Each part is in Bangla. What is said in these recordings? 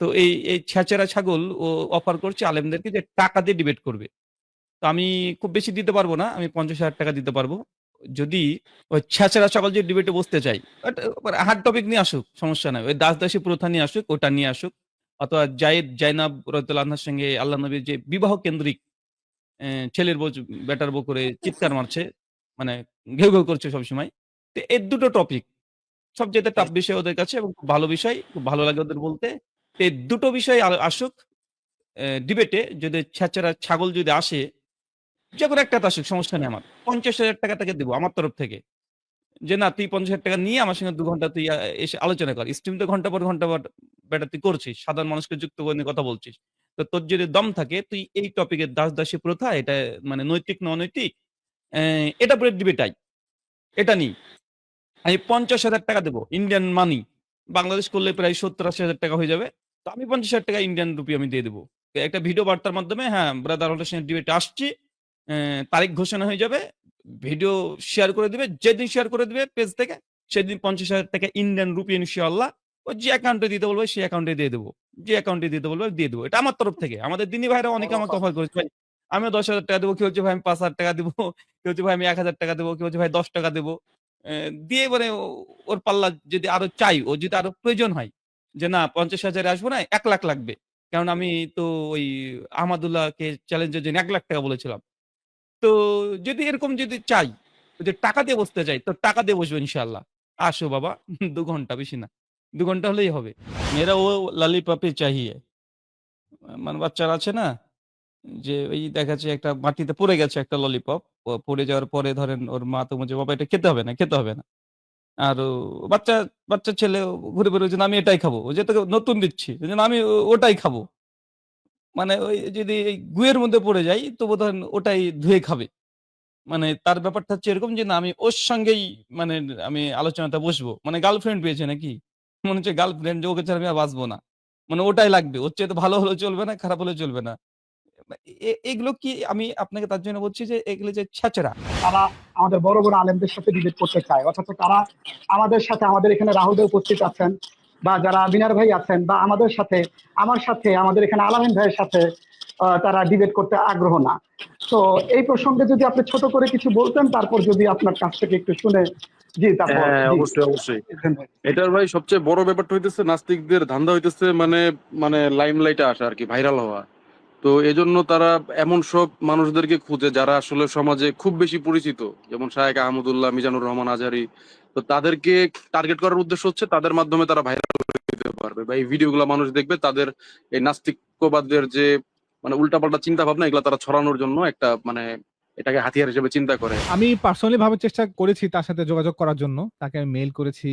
তো এই এই ছেঁচড়া ছাগল ও অফার করছে আলেমদেরকে যে টাকা দিয়ে ডিবেট করবে। তো আমি খুব বেশি দিতে পারব না। আমি ৳৫০,০০০ দিতে পারব যদি ওই ছেঁচড়া ছাগল যে ডিবেটে বসতে চাই, বাট হার্ড টপিক নিয়ে আসুক, সমস্যা নাই। ওই দাস-দাসী প্রথা নিয়ে আসুক, ওটা নিয়ে আসুক। অথবা জায়েদ, জাইনাব রাদিয়াল্লাহু আনহার সঙ্গে আল্লাহ নবীর যে বিবাহ কেন্দ্রিক ছেলের বউ বেটার বউ করে চিৎকার মারছে, মানে ঘেউ, ঘেউ করছে সবসময়। তো এর দুটো টপিক সবচাইতে টাফ বিষয় ওদের কাছে এবং খুব ভালো বিষয়। খুব ভালো লাগে ওদের বলতে। এই দুটো বিষয় আসুক ডিবেটে যদি ছেঁচড়া ছাগল যদি আসে, যেকোনো একটাতে আসুক সমস্যা নেই আমার। ৳৫০,০০০ তাকে দেবো আমার তরফ থেকে। যে না তুই ৳৫০,০০০ নিয়ে আমার সঙ্গে দু ঘণ্টা তুই এসে আলোচনা কর। স্ট্রিম তো ঘণ্টা পর ঘণ্টা পর বেটা তুই করছিস। সাধারণ মানুষকে যুক্ত করে কথা বলছিস। তো তোর যদি দম থাকে তুই এই টপিকে দাস-দাসী প্রথা এটা মানে নৈতিক না অনৈতিক এটা পরে উপরে ডিবেট আই। এটা নিই। আমি ৳৫০,০০০ দেব ইন্ডিয়ান মানি। বাংলাদেশ করলে প্রায় সত্তর আশি হাজার টাকা হয়ে যাবে। তো আমি ৳৫০,০০০ ইন্ডিয়ান রুপি আমি দিয়ে দেবো একটা ভিডিও বার্তার মাধ্যমে হ্যাঁ, ব্রাদার হলের ডিবেটে আসছি। তারিখ ঘোষণা হয়ে যাবে। ভিডিও শেয়ার করে দিবে। যেদিন শেয়ার করে দিবে পেজ থেকে সেদিন ৳৫০,০০০ ইন্ডিয়ান রুপি ইনশাআল্লাহ ও যে অ্যাকাউন্টে দিতে বলবে সেই অ্যাকাউন্টে দিয়ে দেবো যে অ্যাকাউন্টে দিতে বলবে দিয়ে দেবো এটা আমার তরফ থেকে। আমাদের দিনী ভাইরা অনেকে আমাকে অফার করেছে ভাই। আমি দশ হাজার টাকা দেবো কেউ হচ্ছে ভাই আমি পাঁচ হাজার টাকা দেবো কেউ হচ্ছে ভাই আমি এক হাজার টাকা দেবো কেউ হচ্ছে ভাই ৳১০ দেব। অ্যা দিয়ে মানে ওর পাল্লা যদি আরও চাই, ও যদি আরও প্রয়োজন হয় যে না পঞ্চাশ হাজারে আসব না ১,০০,০০০ লাগবে। কারণ আমি তো ওই আহমাদুল্লাহকে চ্যালেঞ্জের জন্য এক লাখ টাকা বলেছিলাম। তো যদি এরকম যদি চাই, যদি টাকা দিয়ে বসতে চাই তো টাকা দিয়ে বসবো ইনশাআল্লাহ। আসো বাবা দু ঘণ্টা বেশি না। দু ঘণ্টা হলেই হবে। মেয়েরা ও ললিপপই চাহিয়ে। মানে বাচ্চারা আছে না? যে ওই দেখা যাচ্ছে একটা মাটিতে পড়ে গেছে একটা ললিপপ। পড়ে যাওয়ার পরে ধরেন ওর মা তো বলছে, "বাবা এটা খেতে হবে না, খেতে হবে না।" আর বাচ্চা, বাচ্চা ছেলে ঘুরে "না আমি এটাই খাব।" যে তোকে নতুন দিচ্ছি। আমি ওটাই খাব। মানে ওই যদি এই গুয়ের মধ্যে পড়ে যাই তবু ধরেন ওটাই ধুয়ে খাবে। মানে তার ব্যাপারটা হচ্ছে এরকম যে না আমি ওর সঙ্গেই মানে আমি আলোচনাতে বসবো। মানে গার্লফ্রেন্ড পেয়েছে নাকি? মনে হচ্ছে গার্লফ্রেন্ড যে ওকে ছাড়া আমি আর বাঁচবো না। মানে ওটাই লাগবে। ওর চেয়ে তো ভালো হলেও চলবে না, খারাপ হলেও চলবে না। এগুলো কি আমি আপনাকে তার জন্য বলছি যে এগুলো যে ছেঁচড়া। তারা আমাদের বড়, বড় আলেমদের সাথে ডিবেট করতে চায়। অর্থাৎ তারা আমাদের সাথে আমাদের এখানে রাহুল ভাই উপস্থিত আছেন বা যারা বিনার ভাই আছেন বা আমাদের সাথে আমার সাথে আমাদের এখানে আলামিন ভাইয়ের সাথে তারা ডিবেট করতে আগ্রহ না। তো এই প্রসঙ্গে যদি আপনি ছোট করে কিছু বলতেন তারপর যদি আপনার কাছ থেকে একটু শুনে জি তারপর হ্যাঁ, অবশ্যই, অবশ্যই। এটার ভাই সবচেয়ে বড় ব্যাপারটা হইতেছে নাস্তিকদের ধান্দা হইতেছে মানে মানে লাইমলাইটে আসা আরকি ভাইরাল হওয়া। তো এজন্য তারা এমন সব মানুষদেরকে খুঁজে যারা আসলে সমাজে খুব বেশি পরিচিত। যেমন শায়েখ আহমদুল্লাহ, মিজানুর রহমান আজারি তো তাদেরকে টার্গেট করার উদ্দেশ্য হচ্ছে তাদের মাধ্যমে তারা ভাইরাল হইতে পারবে বা এই ভিডিওগুলা মানুষ দেখবে তাদের এই নাস্তিক্যবাদের যে মানে উল্টাপাল্টা চিন্তা ভাবনা এগুলা তারা ছড়ানোর জন্য একটা মানে এটাকে হাতিয়ার হিসেবে চিন্তা করে। আমি পার্সোনালি ভাবে চেষ্টা করেছি তার সাথে যোগাযোগ করার জন্য। তাকে আমি মেইল করেছি,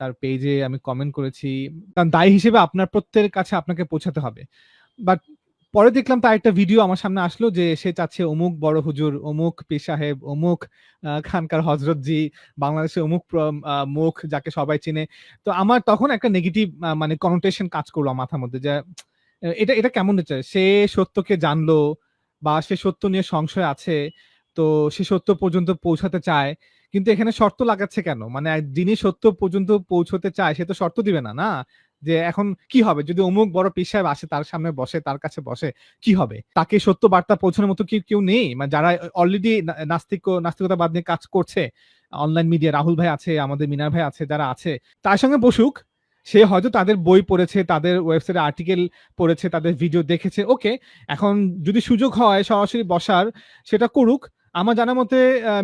তার পেজে আমি কমেন্ট করেছি। কারণ দায়ী হিসেবে আপনার প্রত্যেকের কাছে আপনাকে পৌঁছাতে হবে। বাট পরে দেখলাম তার একটা ভিডিও আমার সামনে আসলো যে সে চাচ্ছে অমুক বড় হুজুর, অমুক পীর সাহেব, অমুক খানকার হযরতজি, বাংলাদেশের অমুক মুখ যাকে সবাই চেনে। তো আমার তখন একটা নেগেটিভ মানে কনোটেশন কাজ করল মাথার মধ্যে যে এটা এটা কেমন হচ্ছে? সে সত্যকে জানলো বা সে সত্য নিয়ে সংশয় আছে। তো সে সত্য পর্যন্ত পৌঁছাতে চায়। কিন্তু এখানে শর্ত লাগাচ্ছে কেন? মানে যিনি সত্য পর্যন্ত পৌঁছতে চায় সে তো শর্ত দিবে না, না? যে এখন কি হবে? যদি অমুক বড় পীর সাহেব আসে তার সামনে বসে, তার কাছে বসে, কি হবে? তাকে সত্য বার্তা পৌঁছানোর মতো কি কেউ নেই? মানে যারা অলরেডি নাস্তিক নাস্তিকতাবাদ নিয়ে কাজ করছে। অনলাইন মিডিয়া রাহুল ভাই আছে, আমাদের মিনার ভাই আছে, যারা আছে। তার সঙ্গে বসুক। সে হয়তো তাদের বই পড়েছে, তাদের ওয়েবসাইটে আর্টিকেল পড়েছে, তাদের ভিডিও দেখেছে। ওকে। এখন যদি সুযোগ হয় সরাসরি বসার সেটা করুক। আমার জানা মতে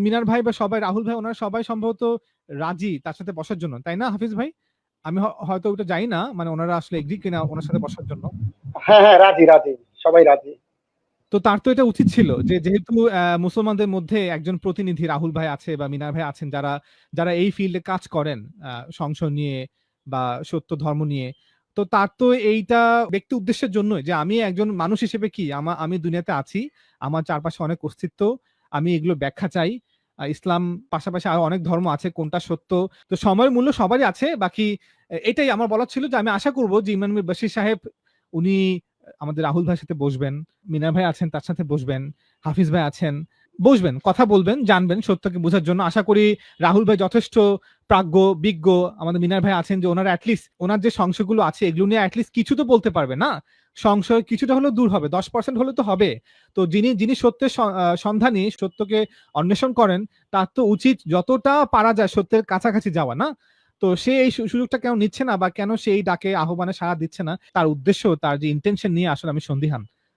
মিনার ভাই বা সবাই রাহুল ভাই ওনারা সবাই সম্ভবত রাজি তার সাথে বসার জন্য। তাই না হাফিজ ভাই? আমি হয়তো ওটা জানি না। মানে ওনারা আসলে এগ্রি কিনা ওনার সাথে বসার জন্য। হ্যাঁ, হ্যাঁ রাজি, রাজি। সবাই রাজি। তো তার তো এটা উচিত ছিল যে যেহেতু মুসলমানদের মধ্যে একজন প্রতিনিধি রাহুল ভাই আছে বা মিনার ভাই আছেন যারা, যারা এই ফিল্ডে কাজ করেন সংশয় নিয়ে বা সত্য ধর্ম নিয়ে। তো তার তো এইটা ব্যক্তি উদ্দেশ্যের জন্যই যে আমি একজন মানুষ হিসেবে কি আমা আমি দুনিয়াতে আছি। আমার চারপাশে অনেক অস্তিত্ব। আমি এগুলো ব্যাখ্যা চাই। ইসলাম পাশাপাশি আরও অনেক ধর্ম আছে, কোনটা সত্য। তো সময়ের মূল্য সবারই আছে। বাকি এটাই আমার বলা ছিল যে আমি আশা করব যে ইমাম বাশির সাহেব, উনি আমাদের রাহুল ভাইয়ের সাথে বসবেন। মিনার ভাই আছেন, তার সাথে বসবেন। হাফিজ ভাই আছেন। বসবেন, কথা বলবেন, জানবেন সত্যকে বোঝার জন্য। আশা করি রাহুল ভাই যথেষ্ট প্রাজ্ঞ, বিজ্ঞ। আমাদের মিনার ভাই আছেন যে ওনারা অ্যাটলিস্ট ওনার যে সংশয়গুলো আছে, এগুলো নিয়ে অ্যাটলিস্ট কিছু তো বলতে পারবে, না? সংশয় কিছুটা হলেও দূর হবে, দশ পার্সেন্ট হলে তো হবে। তো যিনি যিনি সত্যের সন্ধানী, সত্যকে অন্বেষণ করেন, তার তো উচিত যতটা পারা যায় সত্যের কাছাকাছি যাওয়া, না? তো সে এই সুযোগটা কেন নিচ্ছে না বা কেন সেই ডাকে আহ্বানে সাড়া দিচ্ছে না? তার উদ্দেশ্য, তার যে ইন্টেনশন নিয়ে আসলে আমি সন্দিহান।